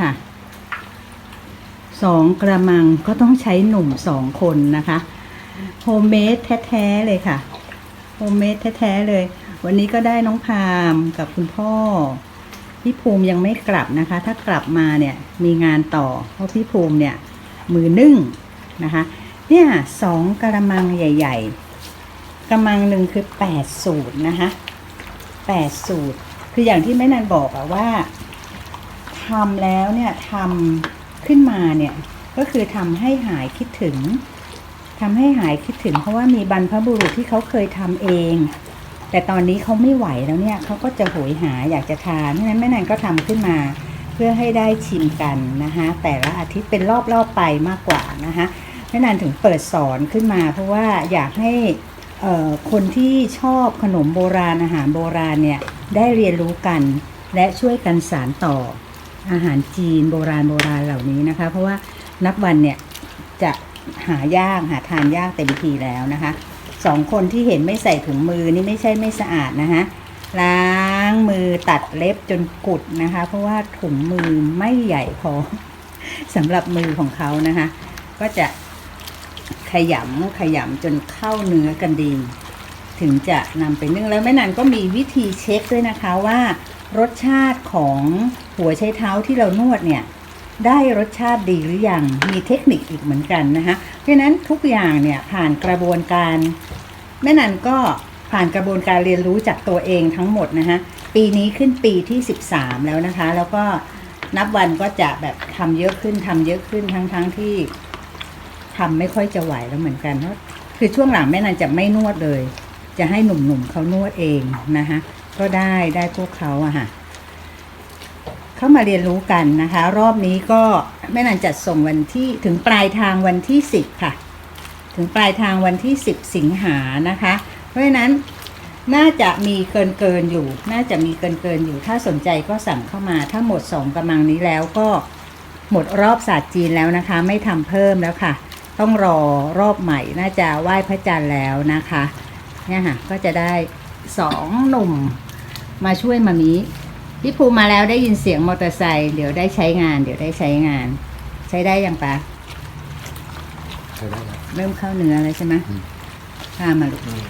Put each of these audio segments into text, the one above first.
ค่ะสองกระมังก็ต้องใช้หนุ่มสองคนนะคะโฮมเมดแท้ๆเลยค่ะโฮมเมดแท้ๆเลย วันนี้ก็ได้น้องพามกับคุณพ่อ พี่ภูมิยังไม่กลับนะคะ ถ้ากลับมาเนี่ยมีงานต่อ เพราะพี่ภูมิเนี่ยมือนึ่งนะคะ เนี่ยสองกระมังใหญ่ ๆกระมังหนึ่งคือแปดสูตรนะคะแปดสูตร คืออย่างที่แม่นันบอกอะว่า ทำแล้วเนี่ยทำขึ้นมาเนี่ยก็คือทำให้หายคิดถึงทำให้หายคิดถึง เพราะว่ามีบรรพบุรุษที่เขาเคยทำเอง แต่ตอนนี้เขาไม่ไหวแล้วเนี่ยเขาก็จะโหยหาอยากจะทานเพราะนั้นแม่นันก็ทำขึ้นมาเพื่อให้ได้ชิมกันนะคะแต่ละอาทิตย์เป็นรอบๆไปมากกว่านะคะแม่นันถึงเปิดสอนขึ้นมา เพราะว่าอยากให้คนที่ชอบขนมโบราณอาหารโบราณเนี่ยได้เรียนรู้กันและช่วยกันสานต่อ อาหารจีนโบราณโบราณเหล่านี้นะคะ เพราะว่านับวันเนี่ยจะหายากหาทานยากเต็มทีแล้วนะคะสองคนที่เห็นไม่ใส่ถุงมือนี่ไม่ใช่ไม่สะอาดนะคะล้างมือตัดเล็บจนกุดนะคะ เพราะว่าถุงมือไม่ใหญ่พอสำหรับมือของเขานะคะ ก็จะขยำขยำจนเข้าเนื้อกันดี ถึงจะนำไปนึ่งแล้วแม่นันก็มีวิธีเช็คด้วยนะคะว่ารสชาติของ หัวไชเท้าที่เรานวดเนี่ยได้รสชาติดีหรือยัง มีเทคนิคอีกเหมือนกันนะคะเพราะนั้นทุกอย่างเนี่ยผ่านกระบวนการแม่นันก็ผ่านกระบวนการเรียนรู้จากตัวเองทั้งหมดนะคะปีนี้ขึ้นปีที่ 13 แล้วนะคะ แล้วก็นับวันก็จะแบบทำเยอะขึ้นทำเยอะขึ้นทั้งๆทที่ทำไม่ค่อยจะไหวแล้วเหมือนกันเพราะคือช่วงหลังแม่นันจะไม่นวดเลย จะให้หนุ่มๆเขานวดเองนะคะก็ได้ได้พวกเขาอะค่ะ เข้ามาเรียนรู้กันนะคะ รอบนี้ก็แม่นันจัดส่งวันที่ถึงปลายทางวันที่ 10 ค่ะ ถึงปลายทางวันที่ 10 สิงหานะคะ เพราะฉะนั้นน่าจะมีเกินเกินอยู่ น่าจะมีเกินเกินอยู่ ถ้าสนใจก็สั่งเข้ามา ถ้าหมดสองกำลังนี้แล้วก็หมดรอบศาสตร์จีนแล้วนะคะ ไม่ทำเพิ่มแล้วค่ะ ต้องรอรอบใหม่ น่าจะไหว้พระจันทร์แล้วนะคะ เนี่ยค่ะ ก็จะได้สองหนุ่มมาช่วยมามี พี่ภูมิมาแล้วได้ยินเสียงมอเตอร์ไซค์เดี๋ยวได้ใช้งาน เดี๋ยวได้ใช้งาน ใช้ได้ยังปะใช้ได้แล้ว เริ่มเข้าเนื้อแล้วใช่ไหมอืม ข้ามาลูกอืม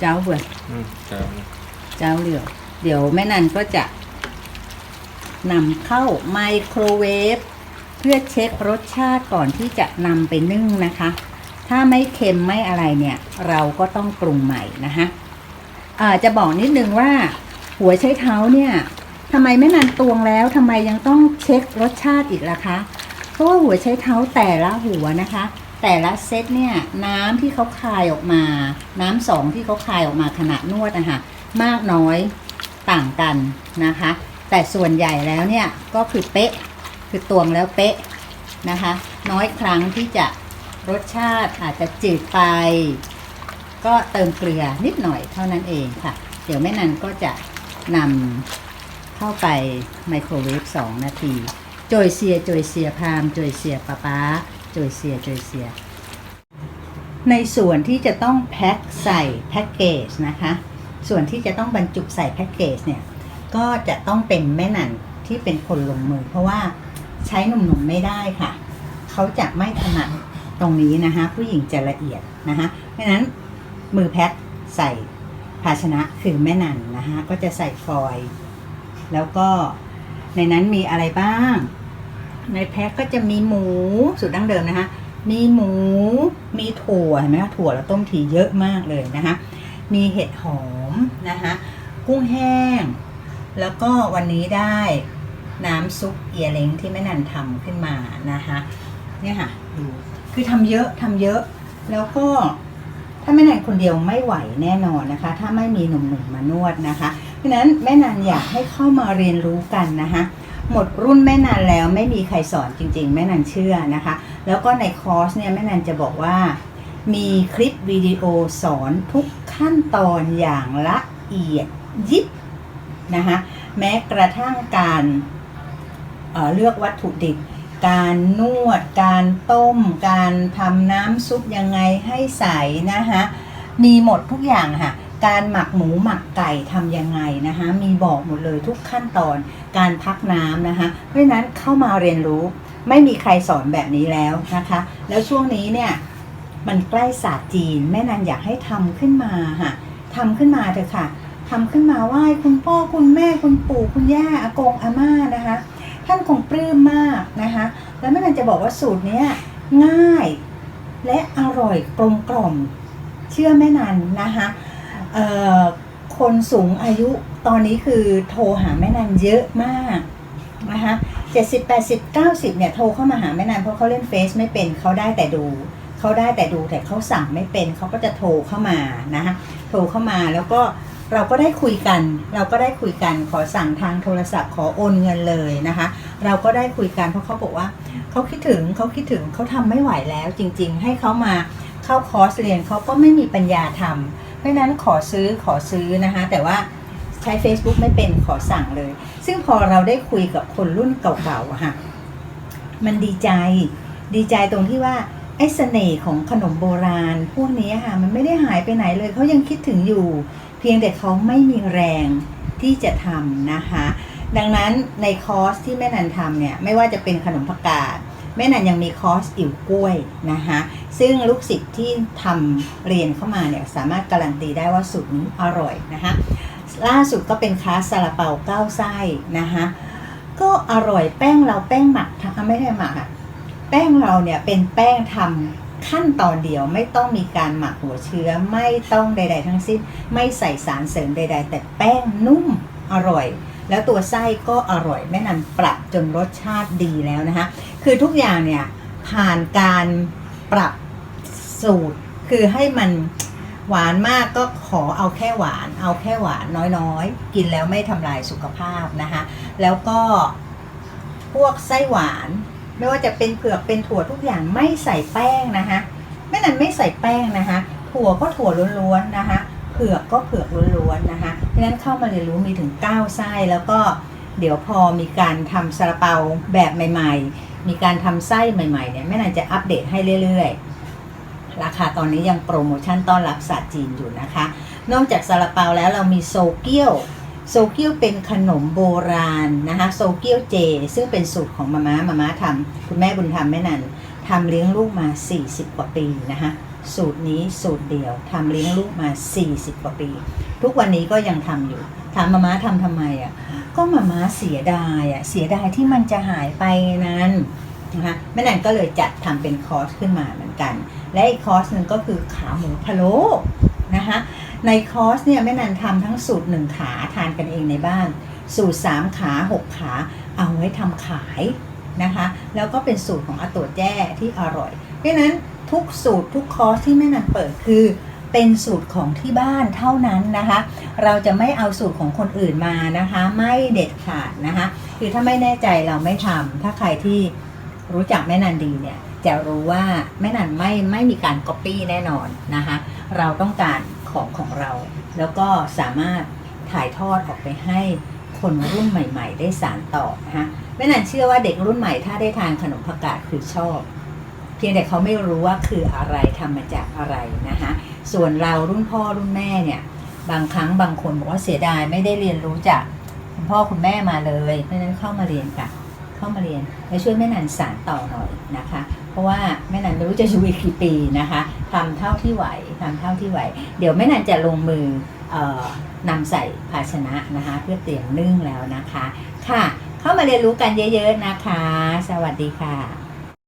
เจ้าเบื่ออืมแต่เจ้าเหลืองเดี๋ยวแม่นันก็จะนำเข้าไมโครเวฟเพื่อเช็ครสชาติก่อนที่จะนำไปนึ่งนะคะ ถ้าไม่เค็มไม่อะไรเนี่ย เราก็ต้องปรุงใหม่นะคะ อ่าจะบอกนิดนึงว่า หัวใช้เท้าเนี่ยทำไมแม่นันตวงแล้วทำไมยังต้องเช็ครสชาติอีกล่ะคะเพราะว่าหัวใช้เท้าแต่ละหัวนะคะ แต่ละเซตเนี่ยน้ำที่เขาคายออกมา น้ำสองที่เขาคายออกมาขณะนวดนะคะมากน้อยต่างกันนะคะ แต่ส่วนใหญ่แล้วเนี่ยก็คือเป๊ะคือตวงแล้วเป๊ะนะคะ น้อยครั้งที่จะรสชาติอาจจะจืดไป ก็เติมเกลือนิดหน่อยเท่านั้นเองค่ะ เดี๋ยวแม่นันก็จะ นำเข้าไปไมโครเวฟ2 นาที โจยเซีย โจยเซียพาม โจยเซียป้าป๊า โจยเซีย โจยเซีย ในส่วนที่จะต้องแพ็คใส่แพ็กเกจนะคะ ส่วนที่จะต้องบรรจุใส่แพ็กเกจเนี่ย ก็จะต้องเป็นแม่นันที่เป็นคนลงมือ เพราะว่าใช้หนุ่มๆไม่ได้ค่ะ เขาจะไม่ถนัดตรงนี้นะคะ ผู้หญิงจะละเอียดนะคะเพราะนั้นมือแพ็คใส่ ภาชนะคือแม่นันนะคะก็จะใส่ฟอยล์แล้วก็ในนั้นมีอะไรบ้าง ในแพ็คก็จะมีหมูสูตรดั้งเดิมนะคะ มีหมูมีถั่วเห็นไหมคะถั่วเราต้มทีเยอะมากเลยนะคะมีเห็ดหอมนะคะกุ้งแห้ง แล้วก็วันนี้ได้น้ำซุปเอียเล้งที่แม่นันทำขึ้นมานะคะเนี่ยค่ะดูคือทำเยอะทำเยอะ แล้วก็ ถ้าแม่นันคนเดียวไม่ไหวแน่นอนนะคะ ถ้าไม่มีหนุ่มๆมานวดนะคะ เพราะนั้นแม่นันอยากให้เข้ามาเรียนรู้กันนะคะหมดรุ่นแม่นันแล้วไม่มีใครสอนจริง ๆ แม่นันเชื่อนะคะ แล้วก็ในคอร์สเนี่ยแม่นันจะบอกว่า มีคลิปวิดีโอสอนทุกขั้นตอนอย่างละเอียดยิบนะคะแม้กระทั่งการเเลือกวัตถุดิบ การนวด การต้ม การทำน้ำซุปยังไงให้ใสนะคะมีหมดทุกอย่างค่ะ การหมักหมูหมักไก่ทำยังไงนะคะมีบอกหมดเลยทุกขั้นตอนการพักน้ำนะคะ เพราะนั้นเข้ามาเรียนรู้ไม่มีใครสอนแบบนี้แล้วนะคะ แล้วช่วงนี้เนี่ยมันใกล้ศาสตร์จีนแม่นันอยากให้ทำขึ้นมาค่ะทำขึ้นมาเถอะค่ะทำขึ้นมาไหว้คุณพ่อคุณแม่คุณปู่คุณย่าอากงอาม่านะคะ ท่านคงปลื้มมากนะคะแล้วแม่นันจะบอกว่าสูตรนี้ง่ายและอร่อยกลมกล่อม เชื่อแม่นันนะคะคนสูงอายุตอนนี้คือโทรหาแม่นันเยอะมากนะคะเจ็ดสิบแปดสิบเก้าสิบเนี่ยโทรเข้ามาหาแม่นันเพราะเขาเล่นเฟซไม่เป็นเขาได้แต่ดูเขาได้แต่ดูแต่เขาสั่งไม่เป็นเขาก็จะโทรเข้ามานะคะโทรเข้ามาแล้วก็ เราก็ได้คุยกัน เราก็ได้คุยกันขอสั่งทางโทรศัพท์ขอโอนเงินเลยนะคะ เราก็ได้คุยกันเพราะเขาบอกว่าเขาคิดถึงเขาคิดถึงเขาทำไม่ไหวแล้วจริง ๆ ให้เขามาเข้าคอร์สเรียนเขาก็ไม่มีปัญญาทำเพราะนั้นขอซื้อขอซื้อนะคะ แต่ว่าใช้ Facebook ไม่เป็นขอสั่งเลย ซึ่งพอเราได้คุยกับคนรุ่นเก่าๆค่ะมันดีใจดีใจตรงที่ว่าไอ้เสน่ห์ของขนมโบราณ พวกนี้ค่ะมันไม่ได้หายไปไหนเลยเขายังคิดถึงอยู่ พียงแต่เขาไม่มีแรงที่จะทำนะคะ ดังนั้นในคอร์สที่แม่นันทำเนี่ยไม่ว่าจะเป็นขนมผักกาดแม่นันยังมีคอร์สอิ่วกล้วยนะคะซึ่งลูกศิษย์ที่ทำเรียนเข้ามาเนี่ยสามารถการันตีได้ว่าสูตรนี้อร่อยนะคะล่าสุดก็เป็นคลาสซาลาเปาเก้าไส้นะคะก็อร่อยแป้งเราแป้งหมักทำไม่ได้หมักอะแป้งเราเนี่ยเป็นแป้งทำ ขั้นตอนเดียวไม่ต้องมีการหมักหัวเชื้อไม่ต้องใด ๆ ทั้งสิ้น ไม่ใส่สารเสริมใด ๆ แต่แป้งนุ่มอร่อย แล้วตัวไส้ก็อร่อยแม่นันปรับจนรสชาติดีแล้วนะคะคือทุกอย่างเนี่ยผ่านการปรับสูตร คือให้มันหวานมากก็ขอเอาแค่หวาน เอาแค่หวานน้อยๆ กินแล้วไม่ทำลายสุขภาพนะคะ แล้วก็พวกไส้หวาน ไม่ว่าจะเป็นเผือกเป็นถั่วทุกอย่างไม่ใส่แป้งนะคะแม่นันไม่ใส่แป้งนะคะ ถั่วก็ถั่วล้วนๆนะคะเผือกก็เผือกล้วนๆนะคะเพราะฉะนั้นเข้ามาเรียนรู้มีถึง 9 ไส้แล้วก็เดี๋ยวพอมีการทำซาลาเปาแบบใหม่ๆ มีการทำไส้ใหม่ๆเนี่ยแม่นันจะอัปเดตให้เรื่อยๆ ราคาตอนนี้ยังโปรโมชั่นต้อนรับศาสตร์จีนอยู่นะคะ นอกจากซาลาเปาแล้วเรามีโซเกียว โซเกียวเป็นขนมโบราณนะคะโซเกียวเจ ซึ่งเป็นสูตรของมาม่ามาม่าทำคุณแม่บุญธรรมแม่นันทำเลี้ยงลูกมา 40 กว่าปีนะคะสูตรนี้สูตรเดียวทำเลี้ยงลูกมา 40 กว่าปี ทุกวันนี้ก็ยังทำอยู่ถามมาม่าทำทำไมอะก็มาม่าเสียดายอะเสียดายที่มันจะหายไปนั้นนะคะแม่นันก็เลยจัดทำเป็นคอร์สขึ้นมาเหมือนกัน และอีกคอร์สหนึ่งก็คือขาหมูพะโล้นะคะ ในคอร์สเนี่ยแม่นันทำทั้งสูตรหนึ่งขาทานกันเองในบ้าน สูตร3ขา6ขาเอาไว้ทำขายนะคะ แล้วก็เป็นสูตรของอาตัวแจ้ที่อร่อย เพราะนั้นทุกสูตรทุกคอร์สที่แม่นันเปิดคือเป็นสูตรของที่บ้านเท่านั้นนะคะ เราจะไม่เอาสูตรของคนอื่นมานะคะ ไม่เด็ดขาดนะคะ คือถ้าไม่แน่ใจเราไม่ทำถ้าใครที่รู้จักแม่นันดีเนี่ยจะรู้ว่าแม่นันไม่ไม่มีการก๊อปปี้แน่นอนนะคะ เราต้องการ ของของเรา แล้วก็สามารถถ่ายทอดออกไปให้คนรุ่นใหม่ ๆ ได้สานต่อนะคะแม่นันเชื่อว่าเด็กรุ่นใหม่ถ้าได้ทานขนมผักกาดคือชอบ เพียงแต่เขาไม่รู้ว่าคืออะไรทำมาจากอะไรนะคะส่วนเรารุ่นพ่อรุ่นแม่เนี่ยบางครั้งบางคนบอกว่าเสียดายไม่ได้เรียนรู้จากคุณพ่อคุณแม่มาเลยเพราะนั้นเข้ามาเรียนค่ะ เข้ามาเรียนและช่วยแม่นันสานต่อหน่อยนะคะ เพราะว่าแม่นันไม่รู้จะอยู่อีกกี่ปีนะคะทำเท่าที่ไหวทำเท่าที่ไหว เดี๋ยวแม่นันจะลงมือออนำใส่ภาชนะนะคะ เพื่อเตรียมนึ่งแล้วนะคะ ค่ะ เข้ามาเรียนรู้กันเยอะ ๆนะคะ สวัสดีค่ะ